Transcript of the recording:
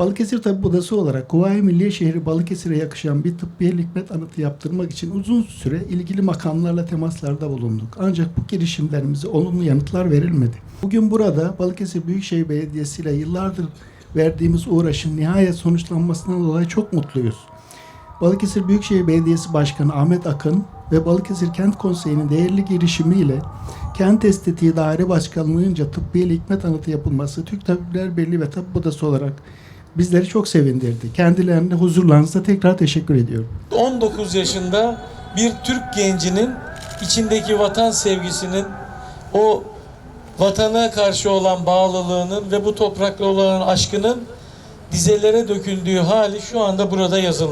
Balıkesir Tabip Odası olarak Kuvayi Milliye Şehri Balıkesir'e yakışan bir tıbbiye hikmet anıtı yaptırmak için uzun süre ilgili makamlarla temaslarda bulunduk. Ancak bu girişimlerimize olumlu yanıtlar verilmedi. Bugün burada Balıkesir Büyükşehir Belediyesi ile yıllardır verdiğimiz uğraşın nihayet sonuçlanmasından dolayı çok mutluyuz. Balıkesir Büyükşehir Belediyesi Başkanı Ahmet Akın ve Balıkesir Kent Konseyi'nin değerli girişimiyle Kent Estetiği Daire Başkanlığı'nca tıbbiyeli hikmet anıtı yapılması Türk Tabipler Birliği ve Tabip Odası olarak bizleri çok sevindirdi. Kendilerine huzurlarınızda tekrar teşekkür ediyorum. 19 yaşında bir Türk gencinin içindeki vatan sevgisinin o vatana karşı olan bağlılığının ve bu toprakla olan aşkının dizelere döküldüğü hali şu anda burada yazılı.